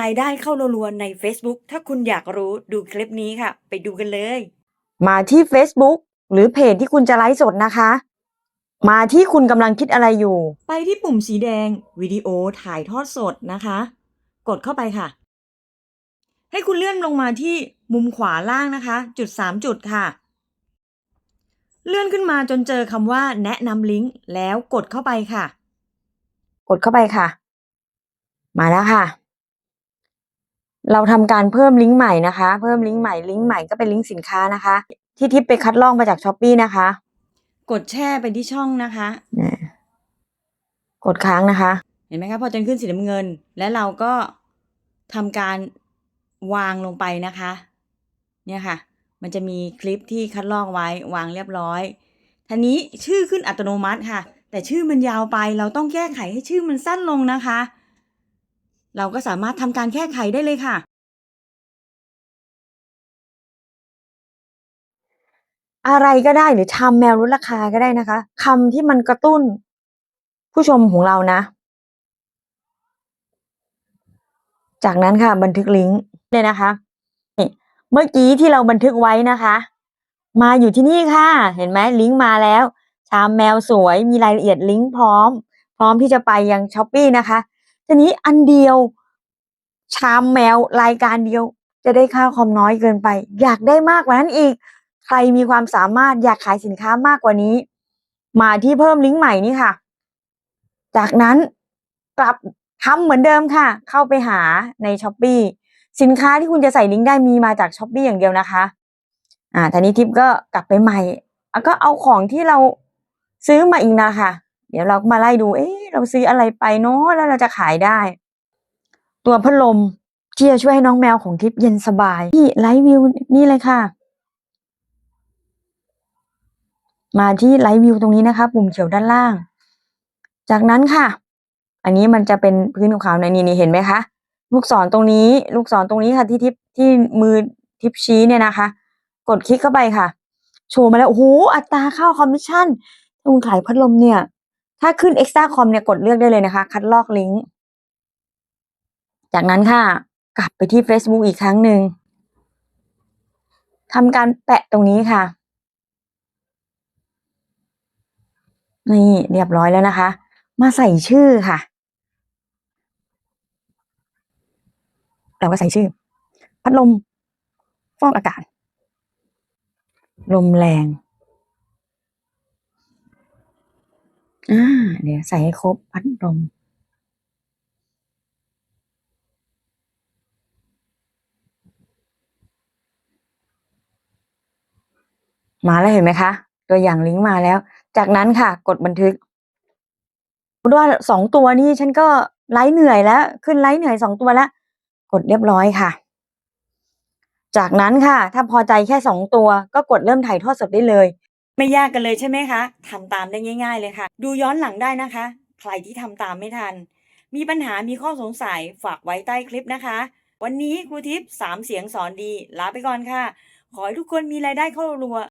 รายได้เข้ารัวๆใน Facebook ถ้าคุณอยากรู้ดูคลิปนี้ค่ะ ไปดูกันเลย มาที่ Facebook หรือเพจที่คุณจะไลฟ์สดนะคะ มาที่คุณกำลังคิดอะไรอยู่ ไปที่ปุ่มสีแดง วิดีโอถ่ายทอดสดนะคะ กดเข้าไปค่ะ ให้คุณเลื่อนลงมาที่มุมขวาล่างนะคะ จุด 3 จุดค่ะ เลื่อนขึ้นมาจนเจอคำว่าแนะนำลิงก์แล้วกดเข้าไปค่ะ กดเข้าไปค่ะ มาแล้วค่ะ เราทำการเพิ่มลิงก์ใหม่นะคะ เพิ่มลิงก์ใหม่ลิงก์ใหม่ก็เป็นลิงก์สินค้านะคะ ที่ทิปไปคัดลอกมาจากช้อปปีนะคะ กดแช่ไปที่ช่องนะคะเนี่ยกดค้างนะคะ เห็นไหมคะพอจนขึ้นสีน้ำเงิน และเราก็ทำการวางลงไปนะคะ เนี่ยค่ะ มันจะมีคลิปที่คัดลอกไว้วางเรียบร้อยทีนี้ชื่อขึ้นอัตโนมัติค่ะ แต่ชื่อมันยาวไปเราต้องแก้ไขให้ชื่อมันสั้นลงนะคะ เราก็สามารถทำการแก้ไขได้เลยค่ะ อะไรก็ได้หรือชาแมวลดราคาก็ได้นะคะคำที่มันกระตุ้น ผู้ชมของเรานะ จากนั้นค่ะบันทึกลิงก์เลยนะคะนี่เมื่อกี้ที่เราบันทึกไว้นะคะ มาอยู่ที่นี่ค่ะ เห็นไหมลิงก์มาแล้วชามแมวสวยมีรายละเอียดลิงก์พร้อม พร้อมที่จะไปยังช้อปปีนะคะ ทีนี้อันเดียว ชามแมวรายการเดียว จะได้ค่าคอมน้อยเกินไป อยากได้มากกว่านั้นอีก ใครมีความสามารถอยากขายสินค้ามากกว่านี้ มาที่เพิ่มลิงก์ใหม่นี่ค่ะ จากนั้นกลับทำเหมือนเดิมค่ะ เข้าไปหาในช้อปปีสินค้าที่คุณจะใส่ลิงก์ได้มีมาจากช้อปปีอย่างเดียวนะคะ อ่าทีนี้ทิปก็กลับไปใหม่อะก็เอาของที่เราซื้อมาอีกนะคะ เดี๋ยวเราก็มาไล่ดู เอ๊ะเราซื้ออะไรไปเนาะแล้วเราจะขายได้ ตัวพัดลมที่จะช่วยให้น้องแมวของทิปเย็นสบายนี่ไลฟ์วิวนี่เลยค่ะ มาที่ไลฟ์วิวตรงนี้นะคะ ปุ่มเขียวด้านล่าง จากนั้นค่ะ อันนี้มันจะเป็นพื้นขาวในนี่นี่เห็นไหมคะ ลูกศรตรงนี้ ลูกศรตรงนี้ค่ะที่ทิปที่มือทิปชี้เนี่ยนะคะ กดคลิกเข้าไปค่ะ โชว์มาแล้วโอ้โหอัตราเข้าคอมมิชชั่นถ้าคุณขายพัดลมเนี่ย ถ้าขึ้น extra com เนี่ยกดเลือกได้เลยนะคะ คัดลอกลิงก์ จากนั้นค่ะ กลับไปที่ Facebook อีกครั้งหนึ่งทำการแปะตรงนี้ค่ะ นี่เรียบร้อยแล้วนะคะ มาใส่ชื่อค่ะ เราก็ใส่ชื่อ พัดลมฟอกอากาศ ลมแรง อ่า เดี๋ยวใส่ให้ครบพัดลมมาแล้วเห็นไหมคะ ตัวอย่างลิงก์มาแล้ว จากนั้นค่ะ กดบันทึกพูดว่าสองตัวนี้ฉันก็ไลฟ์เหนื่อยแล้ว ขึ้นไลฟ์เหนื่อยสองตัวแล้ว กดเรียบร้อยค่ะ จากนั้นค่ะ ถ้าพอใจแค่สองตัว ก็กดเริ่มถ่ายทอดสดได้เลย ไม่ยากกันเลยใช่ไหมคะทำตามได้ง่าย ๆ เลยค่ะ ดูย้อนหลังได้นะคะ ใครที่ทำตามไม่ทัน มีปัญหามีข้อสงสัยฝากไว้ใต้คลิปนะคะ วันนี้ครูทิพย์สามเสียงสอนดี ลาไปก่อนค่ะ ขอให้ทุกคนมีรายได้เข้ารัว